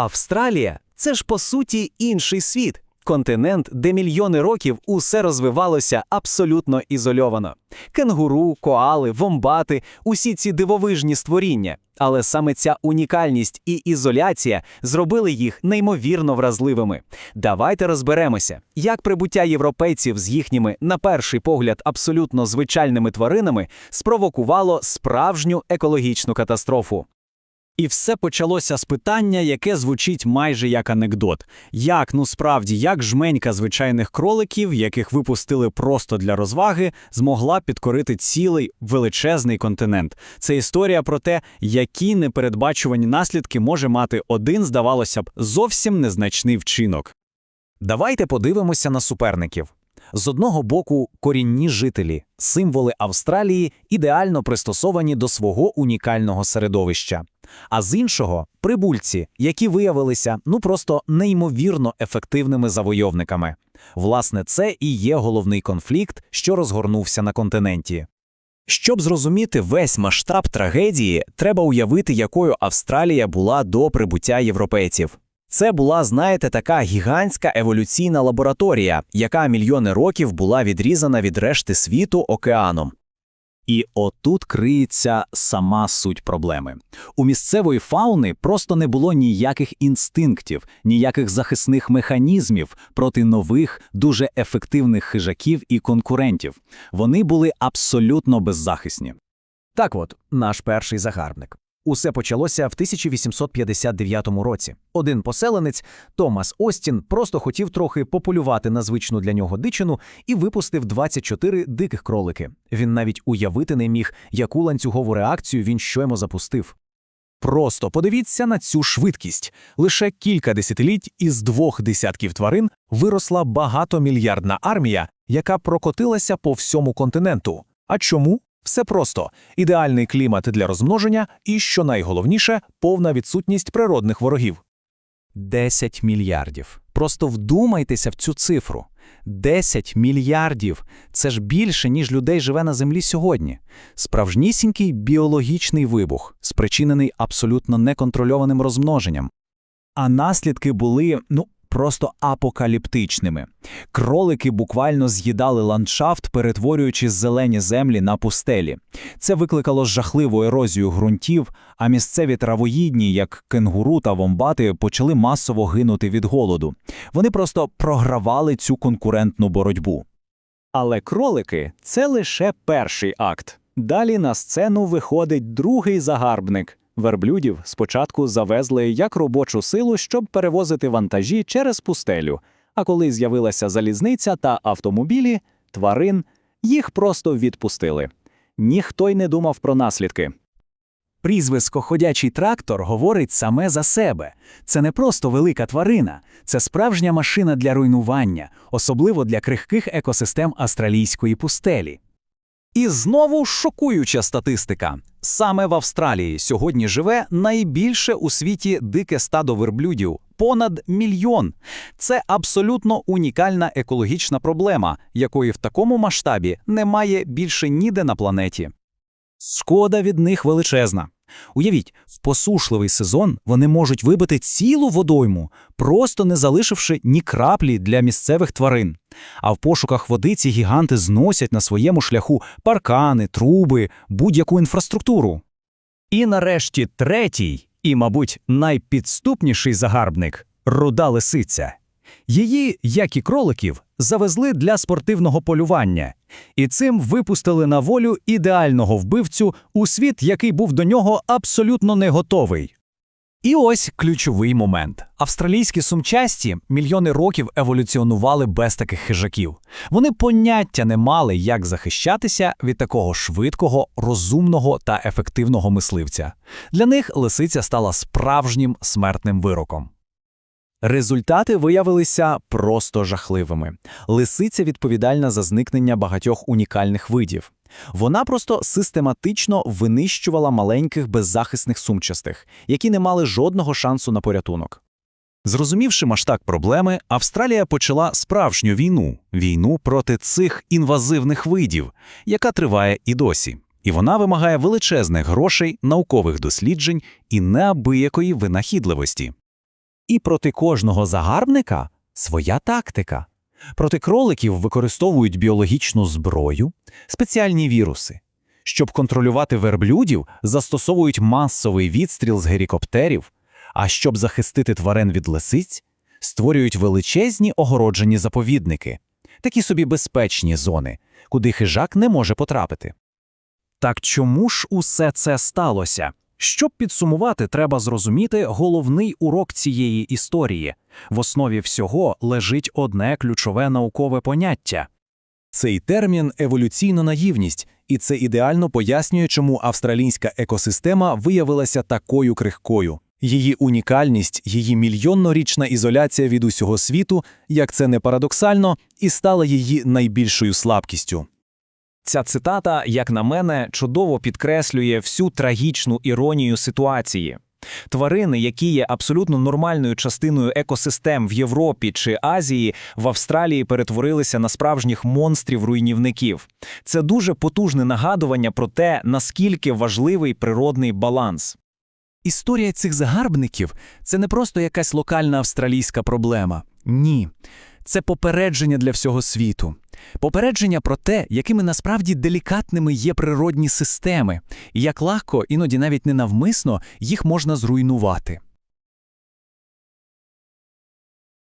Австралія це ж по суті інший світ. Континент, де мільйони років усе розвивалося абсолютно ізольовано. Кенгуру, коали, вомбати усі ці дивовижні створіння. Але саме ця унікальність і ізоляція зробили їх неймовірно вразливими. Давайте розберемося, як прибуття європейців з їхніми, на перший погляд, абсолютно звичайними тваринами спровокувало справжню екологічну катастрофу. І все почалося з питання, яке звучить майже як анекдот. Як, ну справді, як жменька звичайних кроликів, яких випустили просто для розваги, змогла підкорити цілий величезний континент. Це історія про те, які непередбачувані наслідки може мати один, здавалося б, зовсім незначний вчинок. Давайте подивимося на суперників. З одного боку, корінні жителі, символи Австралії, ідеально пристосовані до свого унікального середовища. А з іншого прибульці, які виявилися ну просто неймовірно ефективними завойовниками. Власне, це і є головний конфлікт, що розгорнувся на континенті. Щоб зрозуміти весь масштаб трагедії, треба уявити, якою Австралія була до прибуття європейців. Це була, знаєте, така гігантська еволюційна лабораторія, яка мільйони років була відрізана від решти світу океаном. І отут криється сама суть проблеми. У місцевої фауни просто не було ніяких інстинктів, ніяких захисних механізмів проти нових, дуже ефективних хижаків і конкурентів. Вони були абсолютно беззахисні. Так от, наш перший загарбник. Усе почалося в 1859 році. Один поселенець, Томас Остін, просто хотів трохи пополювати на звичну для нього дичину і випустив 24 диких кролики. Він навіть уявити не міг, яку ланцюгову реакцію він щойно запустив. Просто подивіться на цю швидкість. Лише кілька десятиліть із двох десятків тварин виросла багатомільярдна армія, яка прокотилася по всьому континенту. А чому? Все просто ідеальний клімат для розмноження і, що найголовніше, повна відсутність природних ворогів. 10 мільярдів. Просто вдумайтеся в цю цифру. 10 мільярдів це ж більше, ніж людей живе на землі сьогодні. Справжнісінький біологічний вибух, спричинений абсолютно неконтрольованим розмноженням. А наслідки були, ну, просто апокаліптичними. Кролики буквально з'їдали ландшафт, перетворюючи зелені землі на пустелі. Це викликало жахливу ерозію ґрунтів, а місцеві травоїдні, як кенгуру та вомбати, почали масово гинути від голоду. Вони просто програвали цю конкурентну боротьбу. Але кролики це лише перший акт. Далі на сцену виходить другий загарбник. Верблюдів спочатку завезли як робочу силу, щоб перевозити вантажі через пустелю. А коли з'явилася залізниця та автомобілі, тварин, їх просто відпустили. Ніхто й не думав про наслідки. Прізвисько ходячий трактор говорить саме за себе. Це не просто велика тварина, це справжня машина для руйнування, особливо для крихких екосистем австралійської пустелі. І знову шокуюча статистика. Саме в Австралії сьогодні живе найбільше у світі дике стадо верблюдів понад мільйон. Це абсолютно унікальна екологічна проблема, якої в такому масштабі немає більше ніде на планеті. Шкода від них величезна. Уявіть, в посушливий сезон вони можуть вибити цілу водойму, просто не залишивши ні краплі для місцевих тварин. А в пошуках води ці гіганти зносять на своєму шляху паркани, труби, будь-яку інфраструктуру. І нарешті третій, і, мабуть, найпідступніший загарбник руда лисиця. Її, як і кроликів, завезли для спортивного полювання, і цим випустили на волю ідеального вбивцю у світ, який був до нього абсолютно не готовий. І ось ключовий момент. Австралійські сумчасті мільйони років еволюціонували без таких хижаків. Вони поняття не мали, як захищатися від такого швидкого, розумного та ефективного мисливця. Для них лисиця стала справжнім смертним вироком. Результати виявилися просто жахливими. Лисиця відповідальна за зникнення багатьох унікальних видів. Вона просто систематично винищувала маленьких беззахисних сумчастих, які не мали жодного шансу на порятунок. Зрозумівши масштаб проблеми, Австралія почала справжню війну війну проти цих інвазивних видів, яка триває і досі. І вона вимагає величезних грошей, наукових досліджень і неабиякої винахідливості. І проти кожного загарбника своя тактика. Проти кроликів використовують біологічну зброю, спеціальні віруси. Щоб контролювати верблюдів, застосовують масовий відстріл з гелікоптерів, а щоб захистити тварин від лисиць, створюють величезні огороджені заповідники, такі собі безпечні зони, куди хижак не може потрапити. Так чому ж усе це сталося? Щоб підсумувати, треба зрозуміти головний урок цієї історії. В основі всього лежить одне ключове наукове поняття. Цей термін еволюційна наївність, і це ідеально пояснює, чому австралійська екосистема виявилася такою крихкою. Її унікальність, її мільйоннорічна ізоляція від усього світу, як це не парадоксально, і стала її найбільшою слабкістю. Ця цитата, як на мене, чудово підкреслює всю трагічну іронію ситуації. Тварини, які є абсолютно нормальною частиною екосистем в Європі чи Азії, в Австралії перетворилися на справжніх монстрів-руйнівників. Це дуже потужне нагадування про те, наскільки важливий природний баланс. Історія цих загарбників це не просто якась локальна австралійська проблема. Ні. Це попередження для всього світу. Попередження про те, якими насправді делікатними є природні системи, і як легко, іноді навіть ненавмисно, їх можна зруйнувати.